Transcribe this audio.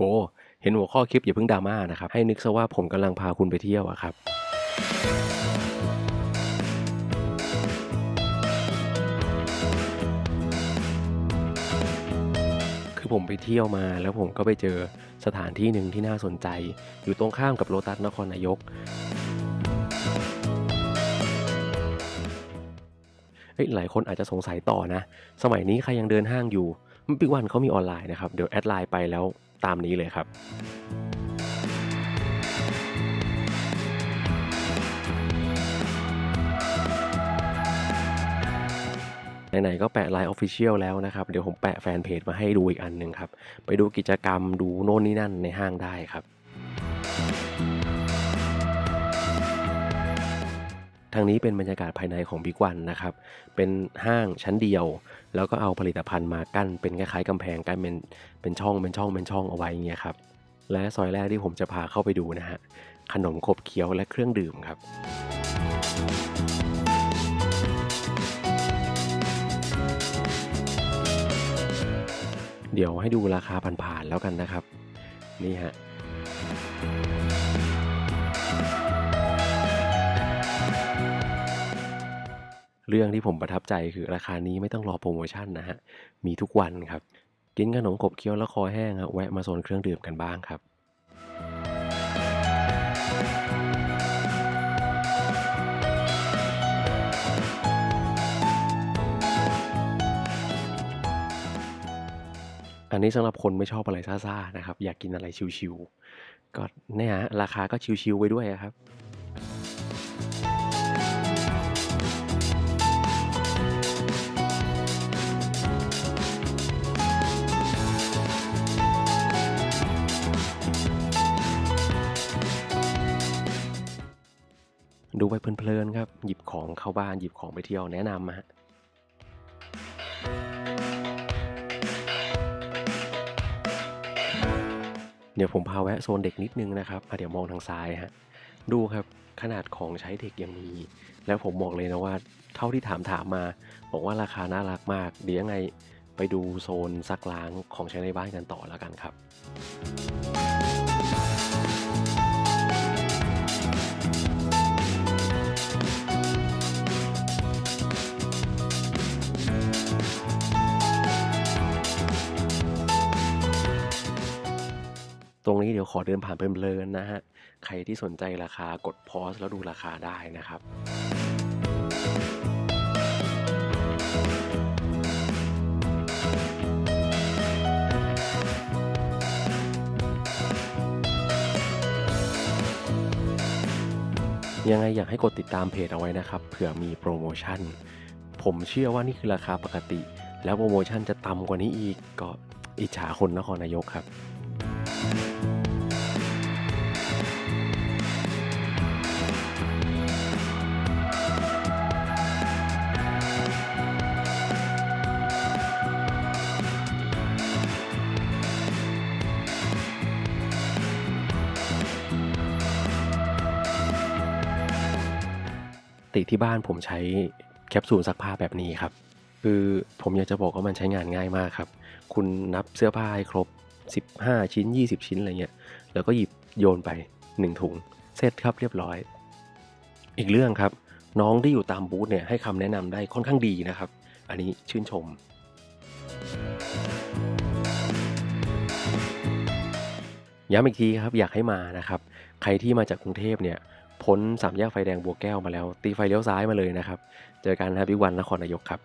โปเห็นหัวข้อคลิปอย่าเพิ่งดราม่านะครับ ให้นึกซะว่าผมกำลังพาคุณไปเที่ยวอะครับ คือผมไปเที่ยวมาแล้วผมก็ไปเจอสถานที่หนึ่งที่น่าสนใจ อยู่ตรงข้ามกับโลตัสนครนายกเฮ้ยหลายคนอาจจะสงสัยต่อนะ สมัยนี้ใครยังเดินห้างอยู่บิ๊กวันเขามีออนไลน์นะครับ เดี๋ยวแอดไลน์ไปแล้ว ตามนี้เลยครับไหนๆก็แปะไลน์ออฟฟิเชียลแล้วนะครับ เดี๋ยวผมแปะแฟนเพจมาให้ดูอีกอันหนึ่งครับ ไปดูกิจกรรมดูโน่นนี่นั่นในห้างได้ครับ ทางนี้เป็นบรรยากาศภายในของบิ๊กวันนะครับ เป็นห้างชั้นเดียว แล้วก็เอาผลิตภัณฑ์มากั้นเป็นคล้ายๆกำแพงกั้นเป็นเป็นช่องเป็นช่องเป็นช่องเอาไว้เงี้ยครับ และซอยแรกที่ผมจะพาเข้าไปดูนะฮะ ขนมขบเคี้ยวและเครื่องดื่มครับเดี๋ยวให้ดูราคาผ่านๆแล้วกันนะครับ นี่ฮะ เรื่องที่ผมประทับใจคือราคานี้ไม่ต้องรอโปรโมชั่นนะฮะ มีทุกวันครับ กินขนมขบเคี้ยวแล้วคอแห้งฮะแวะมาโซนเครื่องดื่มกันบ้างครับอันนี้สำหรับคนไม่ชอบอะไรซ่าๆนะครับ อยากกินอะไรชิวๆก็เนี่ยฮะราคาก็ชิวๆไว้ด้วยครับ ดูไปเพลินๆครับ หยิบของเข้าบ้านหยิบของไปเที่ยวแนะนำฮะเดี๋ยวผมพาแวะโซนเด็กนิดนึงนะครับเดี๋ยวมองทางซ้ายฮะดูครับขนาดของใช้เด็กยังมี แล้วผมบอกเลยนะว่าเท่าที่ถามถามมา บอกว่าราคาน่ารักมาก เดี๋ยวยังไงไปดูโซนซักล้างของใช้ในบ้านกันต่อแล้วกันครับ ตรงนี้เดี๋ยวขอเดินผ่านเพลินๆนะฮะ ใครที่สนใจราคากดพอสแล้วดูราคาได้นะครับยังไงอยากให้กดติดตามเพจเอาไว้นะครับเผื่อมีโปรโมชั่น ผมเชื่อว่านี่คือราคาปกติ แล้วโปรโมชั่นจะต่ำกว่านี้อีกก็อิจฉาคนนครนายกครับ ติที่บ้านผมใช้แคปซูลซักผ้าแบบนี้ครับ คือผมอยากจะบอกว่ามันใช้งานง่ายมากครับ คุณนับเสื้อผ้าให้ครบ 15 ชิ้น 20 ชิ้นอะไรเงี้ย แล้วก็หยิบโยนไป 1 ถุง เสร็จครับเรียบร้อย อีกเรื่องครับ น้องที่อยู่ตามบูธเนี่ยให้คำแนะนำได้ค่อนข้างดีนะครับ อันนี้ชื่นชม ย้ำอีกทีครับอยากให้มานะครับ ใครที่มาจากกรุงเทพเนี่ย พ้นสามแยกไฟแดงบัวแก้วมาแล้ว ตีไฟเลี้ยวซ้ายมาเลยนะครับ เจอกันนะครับพี่วันนครนายกครับ